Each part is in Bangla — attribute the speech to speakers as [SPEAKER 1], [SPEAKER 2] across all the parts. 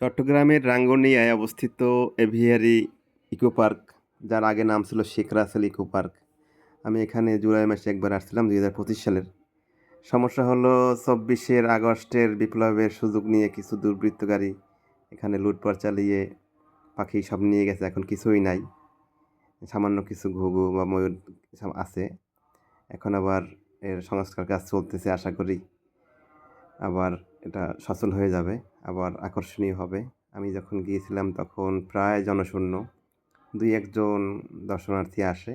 [SPEAKER 1] চট্টগ্রামের রাঙ্গনিয়ায় অবস্থিত এভিয়ারি ইকো পার্ক, যার আগে নাম ছিল শেখ রাসেল ইকো পার্ক। আমি এখানে জুলাই মাসে একবার আসছিলাম, দুই হাজার পঁচিশ সালের। সমস্যা হলো, চব্বিশের আগস্টের বিপ্লবের সুযোগ নিয়ে কিছু দুর্বৃত্তকারী এখানে লুটপাট চালিয়ে পাখি সব নিয়ে গেছে, এখন কিছুই নাই। সামান্য কিছু ঘুঘু বা ময়ূর আছে। এখন আবার এর সংস্কার কাজ চলতেছে, আশা করি। আবার এটা সচল হয়ে যাবে, আবার আকর্ষণীয় হবে। আমি যখন গিয়েছিলাম তখন প্রায় জনশূন্য, দুই একজন দর্শনার্থী আসে।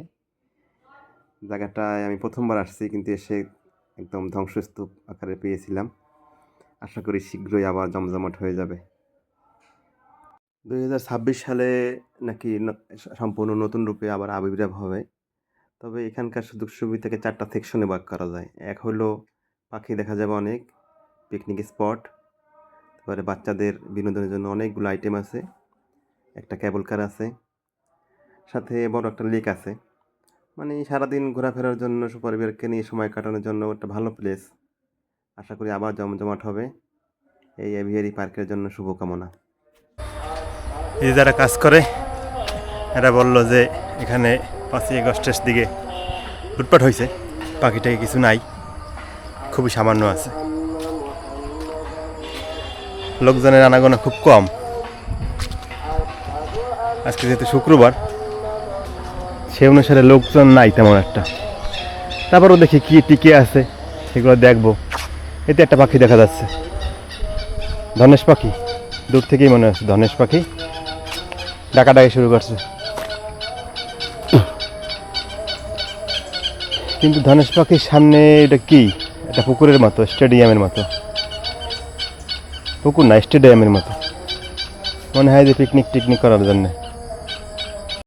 [SPEAKER 1] জায়গাটায় আমি প্রথমবার আসছি, কিন্তু এসে একদম ধ্বংসস্তূপ আকারে পেয়েছিলাম। আশা করি শীঘ্রই আবার জমজমাট হয়ে যাবে। দুই হাজার ছাব্বিশ সালে নাকি সম্পূর্ণ নতুন রূপে আবার আবির্ভাব হবে। তবে এখানকার সুযোগ সুবিধাকে চারটা সেকশনে ভাগ করা যায়। এক হলো, পাখি দেখা যাবে অনেক পিকনিক স্পট তারপরে বাচ্চাদের বিনোদনের জন্য অনেকগুলো আইটেম আছে, একটা ক্যাবল কার আছে, সাথে বড় একটা লেক আছে। মানে সারাদিন ঘোরাফেরার জন্য পরিবারকে নিয়ে সময় কাটানোর জন্য একটা ভালো প্লেস আশা করি আবার জমজমাট হবে। এই এভিয়ারি পার্কের জন্য শুভকামনা।
[SPEAKER 2] এই যারা কাজ করে, এরা বলল যে এখানে পাঁচই আগস্টের দিকে লুটপাট হয়েছে পাখিটাকে কিছু নাই, খুবই সামান্য আছে। লোকজনের আনাগোনা খুব কম। আজকে যেহেতু শুক্রবার, সে অনুসারে লোকজন নাই তেমন একটা। তারপরও দেখি কি টিকে আছে, সেগুলো দেখব। এতে একটা পাখি দেখা যাচ্ছে। ধনেশ পাখি? দূর থেকেই মনে হচ্ছে ধনেশ পাখি। ডাকাডাকি শুরু করছে। কিন্তু ধনেশ পাখির সামনে এটা কি? এটা পুকুরের মতো, স্টেডিয়ামের মতো। পুকুর না স্টেডিয়ামের মতো। মনে হয় যে পিকনিক টিকনিক করার জন্য।